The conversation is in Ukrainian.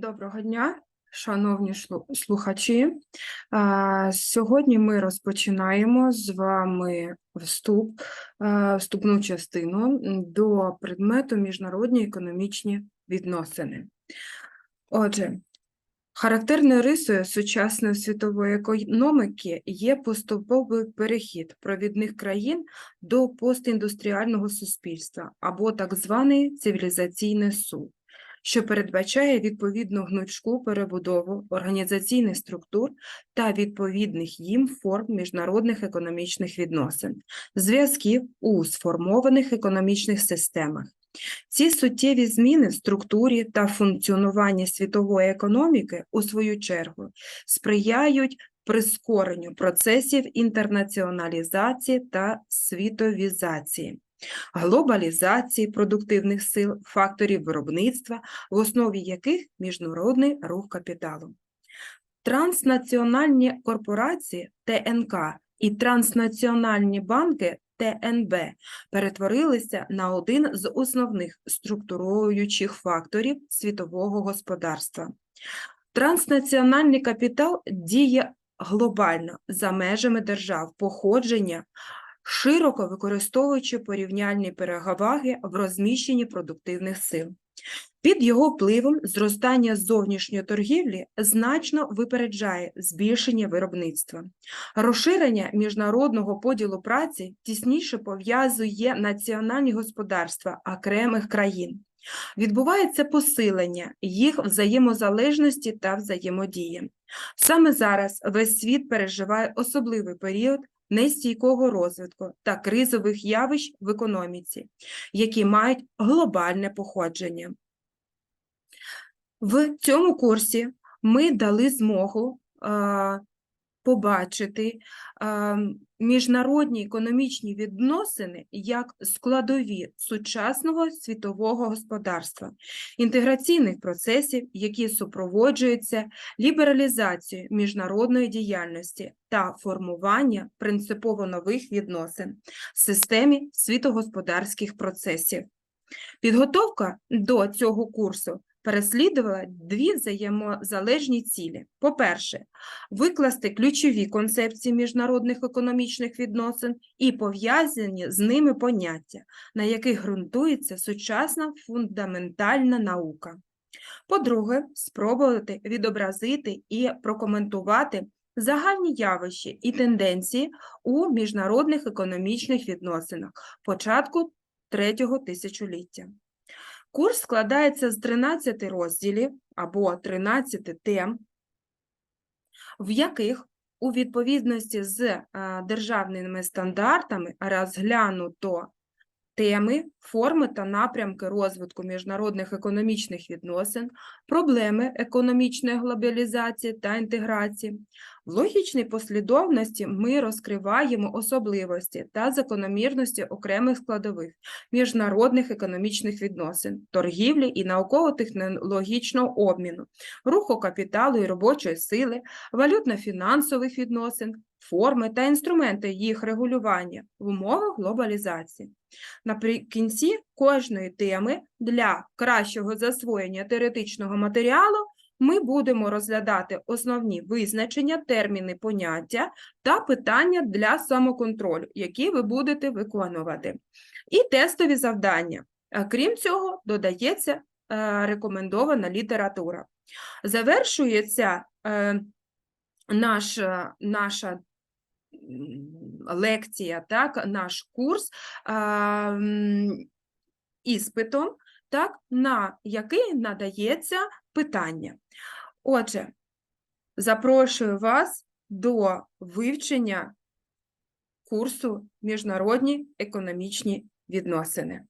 Доброго дня, шановні слухачі. Сьогодні ми розпочинаємо з вами вступ, вступну частину до предмету міжнародні економічні відносини. Отже, характерною рисою сучасної світової економіки є поступовий перехід провідних країн до постіндустріального суспільства або так званий цивілізаційний суд що передбачає відповідну гнучку перебудову організаційних структур та відповідних їм форм міжнародних економічних відносин, зв'язків у сформованих економічних системах. Ці суттєві зміни в структурі та функціонуванні світової економіки, у свою чергу, сприяють прискоренню процесів інтернаціоналізації та світовізації глобалізації продуктивних сил, факторів виробництва, в основі яких міжнародний рух капіталу. Транснаціональні корпорації ТНК і транснаціональні банки ТНБ перетворилися на один з основних структуруючих факторів світового господарства. Транснаціональний капітал діє глобально за межами держав походження, широко використовуючи порівняльні переваги в розміщенні продуктивних сил. Під його впливом зростання зовнішньої торгівлі значно випереджає збільшення виробництва. Розширення міжнародного поділу праці тісніше пов'язує національні господарства окремих країн. Відбувається посилення їх взаємозалежності та взаємодії. Саме зараз весь світ переживає особливий період нестійкого розвитку та кризових явищ в економіці, які мають глобальне походження. В цьому курсі ми дали змогу побачити міжнародні економічні відносини як складові сучасного світового господарства, інтеграційних процесів, які супроводжуються лібералізацією міжнародної діяльності та формування принципово нових відносин в системі світогосподарських процесів. Підготовка до цього курсу переслідувала дві взаємозалежні цілі. По-перше, викласти ключові концепції міжнародних економічних відносин і пов'язані з ними поняття, на яких ґрунтується сучасна фундаментальна наука. По-друге, спробувати відобразити і прокоментувати загальні явища і тенденції у міжнародних економічних відносинах початку третього тисячоліття. Курс складається з 13 розділів або 13 тем, в яких у відповідності з е, державними стандартами розглянуто теми, форми та напрямки розвитку міжнародних економічних відносин, проблеми економічної глобалізації та інтеграції. В логічній послідовності ми розкриваємо особливості та закономірності окремих складових міжнародних економічних відносин, торгівлі і науково-технологічного обміну, руху капіталу і робочої сили, валютно-фінансових відносин, форми та інструменти їх регулювання в умовах глобалізації. Наприкінці кожної теми для кращого засвоєння теоретичного матеріалу ми будемо розглядати основні визначення, терміни, поняття та питання для самоконтролю, які ви будете виконувати, і тестові завдання. Крім цього, додається е, рекомендована література. Завершується е, наша, наша лекція, так, наш курс іспитом, так, на який надається питання. Отже, запрошую вас до вивчення курсу Міжнародні економічні відносини.